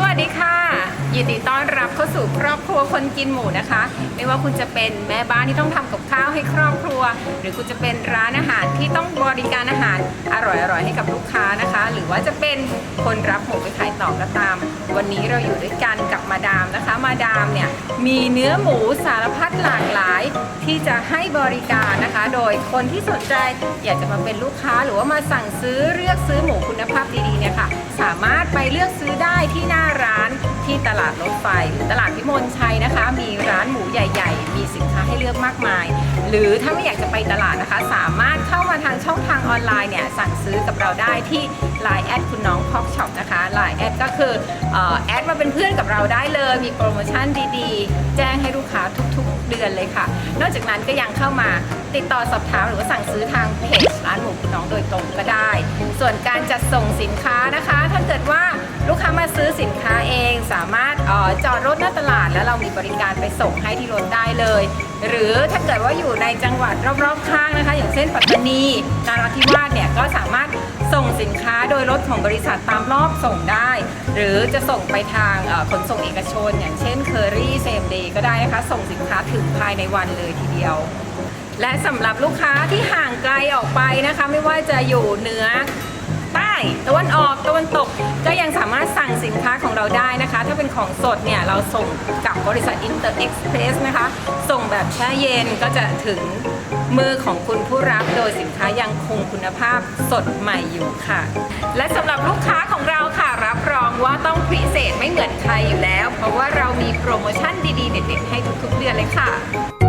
สวัสดีค่ะ ยินดีต้อนรับเข้าสู่ครอบครัวคนกินหมูนะคะ ไม่ว่าคุณจะเป็นแม่บ้านที่ต้องทำกับข้าวให้ครอบครัว หรือคุณจะเป็นร้านอาหารที่ต้องบริการอาหารอร่อยๆให้กับลูกค้านะคะ หรือว่าจะเป็นคนรับหมูไปขายต่อก็ตาม วันนี้เราอยู่ด้วยกันกับมาดามนะคะ มาดามเนี่ยมีเนื้อหมูสารพัดหลากหลายที่จะให้บริการนะคะ โดยคนที่สนใจอยากจะมาเป็นลูกค้าหรือว่ามาสั่งซื้อเลือกซื้อหมูคุณภาพดีๆเนี่ยค่ะสามารถไปเลือกซื้อ ที่ตลาดรถไฟหรือตลาดพิมลชัยนะคะ มีร้านหมูใหญ่ ๆ มีสินค้าให้เลือกมากมาย หรือถ้าไม่อยากจะไปตลาดนะคะ สามารถเข้ามาทางช่องทางออนไลน์เนี่ยสั่งซื้อกับเราได้ที่ Line แอดคุณน้องพอกช็อปนะคะ Line แอดก็คือเอ่อแอดมาเป็นเพื่อนกับเราได้เลย มีโปรโมชั่นดีๆ แจ้งให้ลูกค้าทุกๆ เดือนเลยค่ะ นอกจากนั้นก็ยังเข้ามาติดต่อสอบถามหรือว่าสั่งซื้อทางเพจร้านหมูคุณน้องโดยตรงก็ได้ ส่วนการจัดส่งสินค้านะคะ ถ้าเกิดว่า ลูกค้ามาซื้อสินค้าเองสามารถออจอดรถหน้าตลาด แล้วเรามีบริการไปส่งให้ที่รถได้เลย หรือถ้าเกิดว่าอยู่ในจังหวัดรอบๆข้างนะคะ อย่างเช่นปัตตานีนราธิวาสเนี่ยก็สามารถส่งสินค้าโดยรถของบริษัทตามรอบส่งได้ หรือจะส่งไปทางขนส่งเอกชน อย่างเช่นเคอรี่เซมเดย์ก็ได้นะคะส่งสินค้าถึงภายในวันเลยทีเดียวและสำหรับลูกค้าที่ห่างไกลออกไปนะคะ ไม่ว่าจะอยู่เหนือใต้ตะวันออกตะวันตก ของสดเนี่ยเราส่งกับบริษัท Inter Express นะคะ ส่งแบบแช่เย็นก็จะถึงมือของคุณผู้รับโดยสินค้ายังคงคุณภาพสดใหม่อยู่ค่ะ และสำหรับลูกค้าของเราค่ะรับรองว่าต้องพิเศษไม่เหมือนใครอยู่แล้ว เพราะว่าเรามีโปรโมชั่นดีๆ เด็ดๆให้ทุกๆเดือนเลยค่ะ